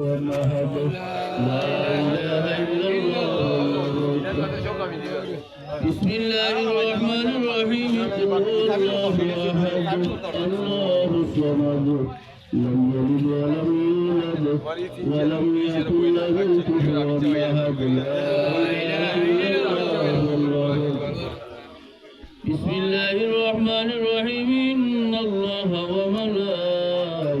بسم الله الرحمن الرحيم. الله أحد الله الصمد لم يلد ولم يولد ولم يكن له كفوا أحد لا إله إلا الله بسم الله الرحمن الرحيم إن الله وملائكته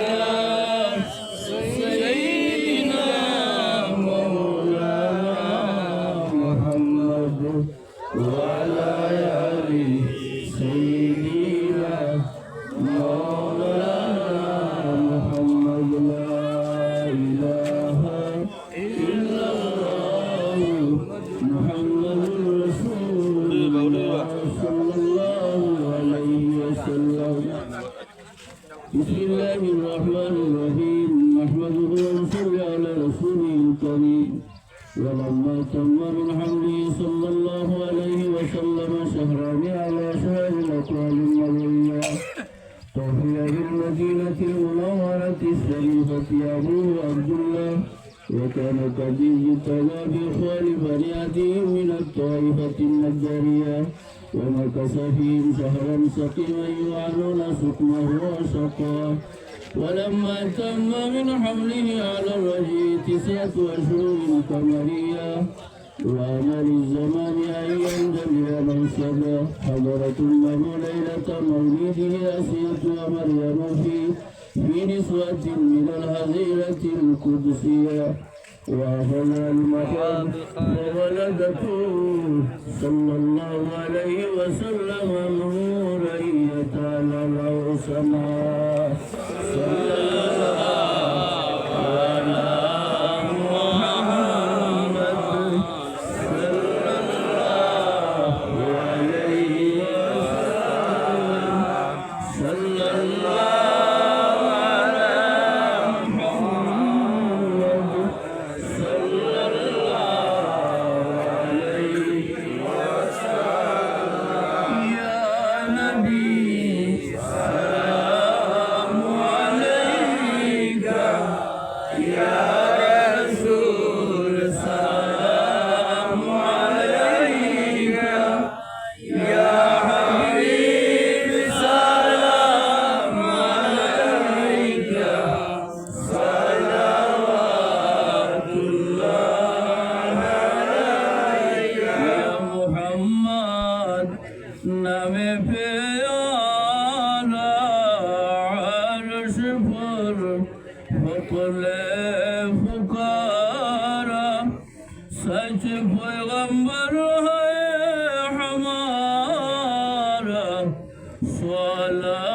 بسم الله الرحمن الرحيم. نحمده ونصلي على رسوله الكريم. ولما تم من حمله صلى الله عليه وسلم شهران على شهر الأقوال النبوية. توفي بالمدينة المنورة الشريفة أبوه عبد الله وكان قد اجتمع بإخوان بني من الطائفة النجارية. ومكث فيهم شهرا سقيما يعنون سقمه وشقاه ولما تم من حمله على الرجل تسعة أشهر قمرية. وأمر الزمان أن ينجلي من سبى حضرت الله ليلة مولده أسية ومريم في في نسوة من الهزيرة القدسية. وأخذ المحب وولدته صلى الله عليه وسلم نورا يتعالى السماء صلى السفر وكل فقارا سچ پیغمبر ہے ہمارا سوالہ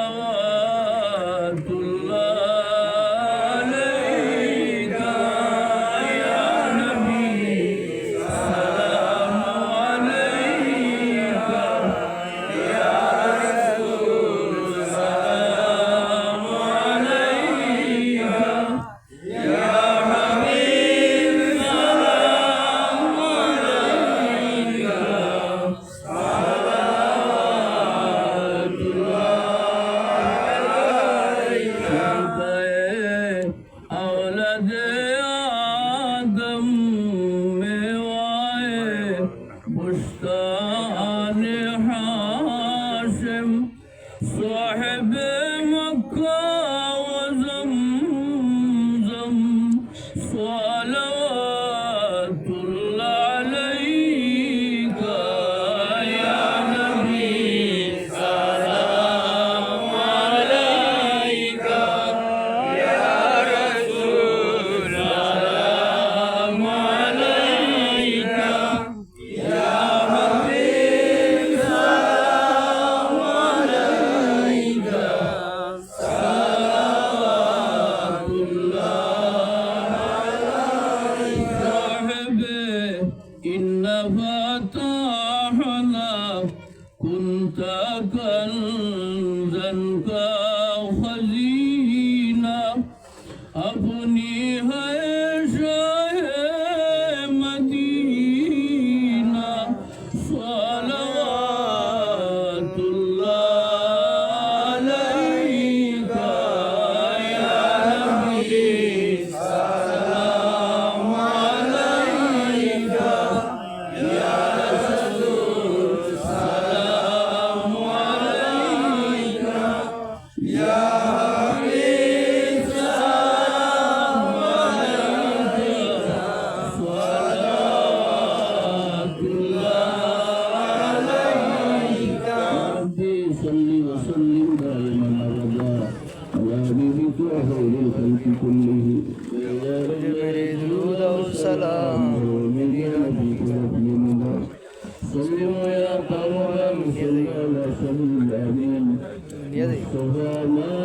Sahibi كنزا كان صل وسلم دائما أبدا على نبيك خير الخلق كله يا رب الجود والسلام بنبيك وابننا سلم يا قوم سلم على سلم الأمين مصطفى ما